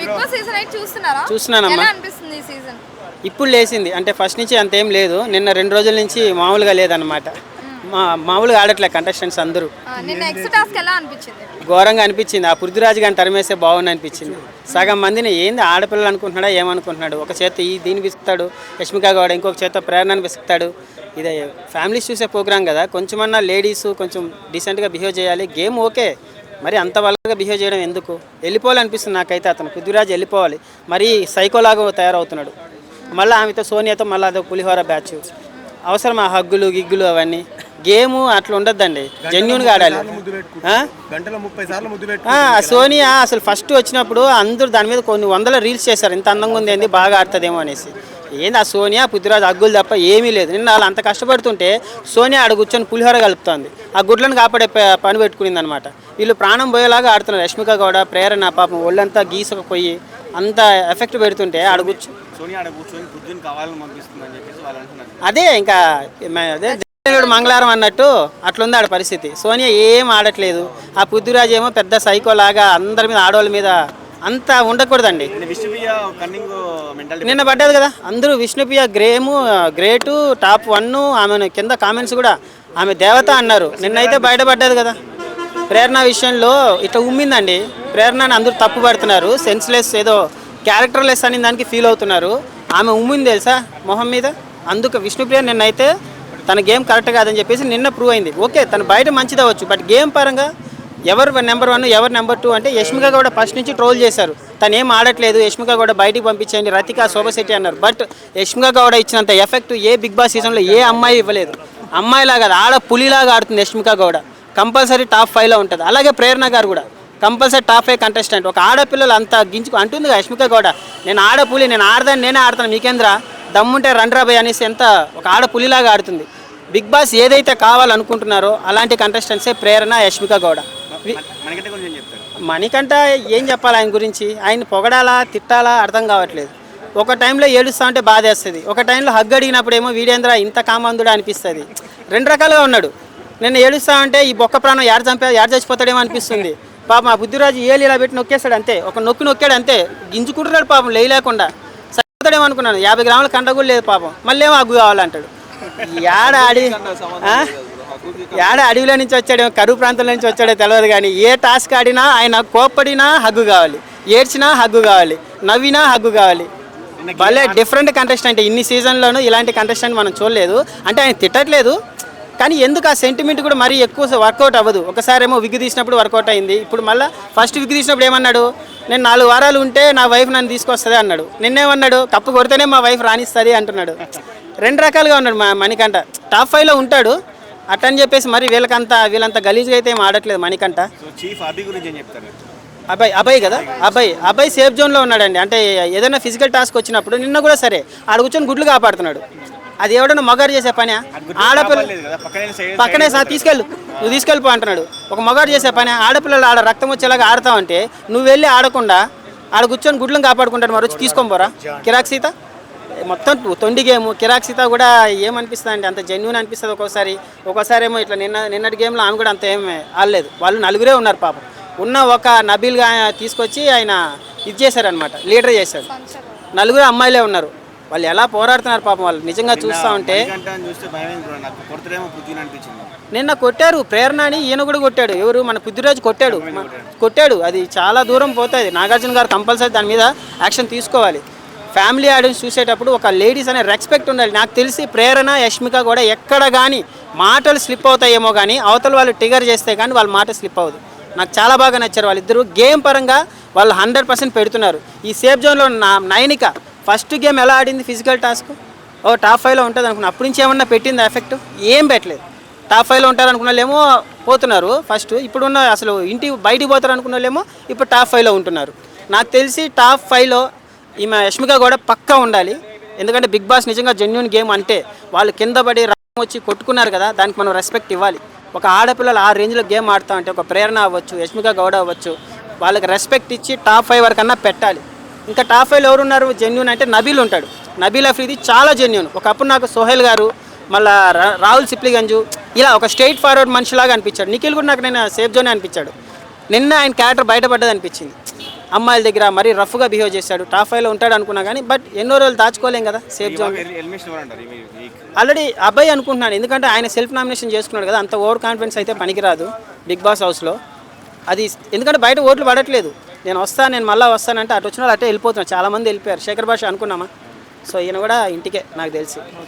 Big boss season eight చూస్తున్నారా? చూస్తున్నానమ్మా. ఎలా అనిపిస్తుంది ఈ సీజన్ ఇప్పుడు లేచింది. అంటే ఫస్ట్ నుంచి అంతేం లేదు. నిన్న రెండు రోజుల నుంచి మామూలుగా లేదన్నమాట. మా మామూలుగా ఆడట్లే కంటెస్టెంట్స్ అందరూ. నిన్న ఎక్స్ టాస్క్ ఎలా అనిపించింది? ఘోరంగా అనిపించింది. ఆ పృథ్వీరాజు గారిని తరిమేస్తే బాగుంది అనిపించింది. సగం మందిని ఏంది ఆడపిల్లలు అనుకుంటున్నాడా ఏమనుకుంటున్నాడు? ఒక చేత ఈ దీన్ని విసుకుతాడు యష్మిక గౌడ ఇంకొక చేత ప్రేరణని విసుకుతాడు. ఇదే ఫ్యామిలీస్ చూసే ప్రోగ్రామ్ కదా. కొంచెమన్నా లేడీస్ కొంచెం డీసెంట్గా బిహేవ్ చేయాలి. Game okay. మరి అంత వల్గా బిహేవ్ చేయడం ఎందుకు? వెళ్ళిపోవాలనిపిస్తుంది నాకైతే అతను. పృథ్వీరాజ్ వెళ్ళిపోవాలి. మరీ సైకోలాగా తయారవుతున్నాడు. మళ్ళీ ఆమెతో సోనియాతో మళ్ళీ అదొక పులిహోర బ్యాచ్ అవసరం ఆ హగ్గులు గిగ్గులు అవన్నీ? గేమ్ అట్లా ఉండొద్దండి. జెన్యున్గా ఆడాలి. సోనియా అసలు ఫస్ట్ వచ్చినప్పుడు అందరూ దాని మీద కొన్ని వందల రీల్స్ చేశారు. ఇంత అందంగా ఉంది బాగా ఆడుతుందేమో అనేసి. ఏంది ఆ సోనియా? పృథ్వీరాజ్ అగ్గులు తప్ప ఏమీ లేదు. నిన్న వాళ్ళు అంత కష్టపడుతుంటే సోనియా ఆడ కూర్చొని పులిహోర కలుపుతోంది. ఆ గుడ్లను కాపాడే పని పెట్టుకునింది అనమాట వీళ్ళు ప్రాణం పోయేలాగా ఆడుతున్నారు. రష్మిక గౌడ ప్రేరణ పాపం ఒళ్ళంతా గీసకపోయి అంత ఎఫెక్ట్ పెడుతుంటే ఆడ కూర్చొని అదే ఇంకా అదే మంగళవారం అన్నట్టు అట్లుంది ఆడ పరిస్థితి. సోనియా ఏం ఆడట్లేదు. ఆ పృథ్వీరాజ్ ఏమో పెద్ద సైకో లాగా అందరి మీద ఆడవాళ్ళ మీద అంత ఉండకూడదండి. నిన్న పడ్డది కదా? అందరూ విష్ణుప్రియ గ్రేము గ్రేటు టాప్ వన్ ఆమె కింద కామెంట్స్ కూడా ఆమె దేవత అన్నారు. నిన్నైతే బయటపడ్డది కదా? ప్రేరణ విషయంలో ఇట్లా ఉమ్మిందండి. ప్రేరణని అందరూ తప్పు పడుతున్నారు. సెన్స్లెస్ ఏదో క్యారెక్టర్లెస్ అని దానికి ఫీల్ అవుతున్నారు. ఆమె ఉమ్మింది తెలుసా మొహం మీద? అందుకు విష్ణుప్రియ నిన్నైతే తన గేమ్ కరెక్ట్ కాదని చెప్పేసి నిన్న ప్రూవ్ అయింది. ఓకే తను బయట మంచిది అవ్వచ్చు బట్ గేమ్ పరంగా ఎవరు నెంబర్ వన్ ఎవరు నెంబర్ టూ అంటే యష్మిక గౌడ ఫస్ట్ నుంచి ట్రోల్ చేశారు. తను ఏం ఆడట్లేదు యష్మిక గౌడ బయటికి పంపించండి రతిక శోభశెట్టి అన్నారు. బట్ యష్మిక గౌడ ఇచ్చినంత ఎఫెక్ట్ ఏ బిగ్ బాస్ సీజన్లో ఏ అమ్మాయి ఇవ్వలేదు. అమ్మాయిలాగా ఆడ పులిలాగా ఆడుతుంది యష్మిక గౌడ. కంపల్సరీ టాప్ ఫైవ్లో ఉంటుంది. అలాగే ప్రేరణ గారు కూడా. కంపల్సరీ టాప్ ఫైవ్ కంటెస్టెంట్ ఒక ఆడపిల్లలు అంత గించుకు అంటుంది యష్మిక గౌడ నేను ఆడపులి నేను ఆడదాన్ని నేనే ఆడతాను మీకేంద్ర? దమ్ముంటే రండ్రా భయ్ అనేసి ఎంత ఒక ఆడపులిలాగా ఆడుతుంది. బిగ్ బాస్ ఏదైతే కావాలనుకుంటున్నారో అలాంటి కంటెస్టెంట్సే ప్రేరణ యష్మిక గౌడ. మణికంఠ ఏం చెప్పాలి ఆయన గురించి? ఆయన పొగడాలా తిట్టాలా అర్థం కావట్లేదు. ఒక టైంలో ఏడుస్తా ఉంటే బాధేస్తుంది. ఒక టైంలో హగ్గు అడిగినప్పుడేమో వీడేంద్ర ఇంత కామందుడు అనిపిస్తుంది. రెండు రకాలుగా ఉన్నాడు. నేను ఏడుస్తా ఉంటే ఈ బొక్క ప్రాణం యాడ చంపా యాడ చచ్చిపోతాడేమో అనిపిస్తుంది. పాపం ఆ బుద్ధిరాజు ఏలు ఇలా పెట్టి నొక్కేస్తాడు అంతే. ఒక నొక్కి నొక్కాడు అంతే. గింజుకుంటున్నాడు పాపం లేయలేకుండా. చచ్చిపోతాడేమో అనుకున్నాను. యాభై గ్రాముల కండ కూడా లేదు పాపం. మళ్ళీ ఏమో హగ్గు కావాలంటాడు. యాడ అడి ఏడ అడవిలో నుంచి వచ్చాడో కరువు ప్రాంతంలో నుంచి వచ్చాడో తెలియదు కానీ ఏ టాస్క్ ఆడినా ఆయన కోప్పడినా హగ్గు కావాలి. ఏడ్చినా హగ్గు కావాలి. నవ్వినా హగ్గు కావాలి. భలే డిఫరెంట్ కంటెస్టెంట్ ఇన్ని సీజన్లోనూ ఇలాంటి కంటెస్టెంట్ మనం చూడలేదు. అంటే ఆయన తిట్టట్లేదు. కానీ ఎందుకు ఆ సెంటిమెంట్ కూడా మరీ ఎక్కువ వర్కౌట్ అవ్వదు? ఒకసారి ఏమో విగ్గు తీసినప్పుడు వర్కౌట్ అయింది. ఇప్పుడు మళ్ళీ ఫస్ట్ విగ్గు తీసినప్పుడు ఏమన్నాడు? నేను నాలుగు వారాలు ఉంటే నా వైఫ్ నన్ను తీసుకొస్తుంది అన్నాడు. నిన్నేమన్నాడు? కప్పు కొడితేనే మా వైఫ్ రాణిస్తుంది అంటున్నాడు. రెండు రకాలుగా ఉన్నాడు మా మణికంట టాప్ ఫైవ్లో ఉంటాడు. అట్టని చెప్పేసి మరి వీళ్ళకంతా వీళ్ళంతా గలీజ్గా అయితే ఏం ఆడట్లేదు మణికంఠ. సో చీఫ్ అభి గురించి ఏం చెప్తారు? అబ్బాయి అబ్బాయి కదా? అబ్బాయి అబ్బాయి సేఫ్ జోన్లో ఉన్నాడండి. అంటే ఏదైనా ఫిజికల్ టాస్క్ వచ్చినప్పుడు నిన్న కూడా సరే ఆడ కూర్చొని గుడ్లు కాపాడుతున్నాడు. అది ఎవడన్నా మగాడు చేసే పని? ఆడపిల్ల పక్కనే తీసుకెళ్ళు. నువ్వు తీసుకెళ్ళిపో అంటున్నాడు. ఒక మగాడు చేసే పని ఆడపిల్లలు ఆడ రక్తం వచ్చేలాగా ఆడతావంటే నువ్వు వెళ్ళి ఆడకుండా ఆడ కూర్చొని గుడ్లను కాపాడుకుంటాడు మరి వచ్చి తీసుకొని పోరా? కిరాక్ సీత? మొత్తం తొండి గేమ్ కిరాక్ సీత కూడా ఏమనిపిస్తుంది అంటే అంత జెన్యున్ అనిపిస్తుంది ఒక్కోసారి. ఒక్కోసారి ఏమో ఇట్లా నిన్న నిన్నటి గేమ్లో ఆమె కూడా అంత ఏం ఆడలేదు. వాళ్ళు నలుగురే ఉన్నారు పాపం. ఉన్న ఒక నబీల్గా తీసుకొచ్చి ఆయన ఇది చేశారనమాట లీడర్ చేశాడు. నలుగురు అమ్మాయిలే ఉన్నారు. వాళ్ళు ఎలా పోరాడుతున్నారు పాపం. వాళ్ళు నిజంగా చూస్తూ ఉంటే నిన్న కొట్టారు. ప్రేరణ అని ఈయన కూడా కొట్టాడు. ఎవరు? మన పృథ్వీరాజు కొట్టాడు. కొట్టాడు. అది చాలా దూరం పోతుంది. నాగార్జున గారు కంపల్సరీ దాని మీద యాక్షన్ తీసుకోవాలి. ఫ్యామిలీ ఆడియన్స్ చూసేటప్పుడు ఒక లేడీస్ అనే రెస్పెక్ట్ ఉండాలి. నాకు తెలిసి ప్రేరణ యష్మిక కూడా ఎక్కడ కానీ మాటలు స్లిప్ అవుతాయేమో కానీ అవతల వాళ్ళు టిగర్ చేస్తే కానీ వాళ్ళ మాట స్లిప్ అవ్వదు. నాకు చాలా బాగా నచ్చారు వాళ్ళిద్దరూ. గేమ్ పరంగా వాళ్ళు హండ్రెడ్ పర్సెంట్ పెడుతున్నారు. ఈ సేఫ్ జోన్లో నా నైనిక ఫస్ట్ గేమ్ ఎలా ఆడింది ఫిజికల్ టాస్క్? ఓ టాప్ ఫైవ్లో ఉంటుంది అనుకున్నా అప్పటి నుంచి ఏమన్నా పెట్టింది ఎఫెక్ట్? ఏం పెట్టలేదు. టాప్ ఫైవ్లో ఉంటారు అనుకున్న వాళ్ళేమో పోతున్నారు ఫస్ట్. ఇప్పుడున్న అసలు ఇంటి బయటికి పోతారు అనుకున్న వాళ్ళేమో ఇప్పుడు టాప్ ఫైవ్లో ఉంటున్నారు. నాకు తెలిసి టాప్ ఫైవ్లో ఈమె యష్మిక కూడా పక్కా ఉండాలి. ఎందుకంటే బిగ్ బాస్ నిజంగా జెన్యున్ గేమ్ అంటే వాళ్ళు కింద పడి రక్తం వచ్చి కొట్టుకున్నారు కదా దానికి మనం రెస్పెక్ట్ ఇవ్వాలి. ఒక ఆడపిల్లలు ఆ రేంజ్లో గేమ్ ఆడుతా అంటే ఒక ప్రేరణ అవ్వచ్చు యష్మిక గౌడ అవ్వచ్చు వాళ్ళకి రెస్పెక్ట్ ఇచ్చి టాప్ ఫైవ్ వరకన్నా పెట్టాలి. ఇంకా టాప్ ఫైవ్లో ఎవరు ఉన్నారు జెన్యున్ అంటే నబీల్ ఉంటాడు. నబీల్ అఫ్రీది చాలా జెన్యున్ ఒకప్పుడు నాకు సోహెల్ గారు మళ్ళా రా- రాహుల్ సిప్లిగంజు ఇలా ఒక స్ట్రైట్ ఫార్వర్డ్ మనిషిలాగా అనిపించాడు. నిఖిల్ కూడా నాకు నేను సేఫ్ జోనే అనిపించాడు. నిన్న ఆయన క్యారెక్టర్ బయటపడ్డది అనిపించింది. అమ్మాయిల దగ్గర మరీ రఫ్గా బిహేవ్ చేశాడు. టాప్ ఫైవ్లో ఉంటాడు అనుకున్నా కానీ బట్ ఎన్నో రోజులు దాచుకోలేం కదా సేఫ్ జోన్. ఆల్రెడీ అబ్బాయి అనుకుంటున్నాను. ఎందుకంటే ఆయన సెల్ఫ్ నామినేషన్ చేసుకున్నాడు కదా అంత ఓవర్ కాన్ఫిడెన్స్ అయితే పనికిరాదు బిగ్ బాస్ హౌస్లో. అది ఎందుకంటే బయట ఓట్లు పడట్లేదు. నేను వస్తాను నేను మళ్ళీ వస్తానంటే అటు వచ్చిన వాళ్ళు అటే వెళ్ళిపోతున్నారు. చాలా మంది వెళ్ళిపోయారు. శేఖర్ భాష అనుకున్నామా? సో ఈయన కూడా ఇంటికే నాకు తెలిసి.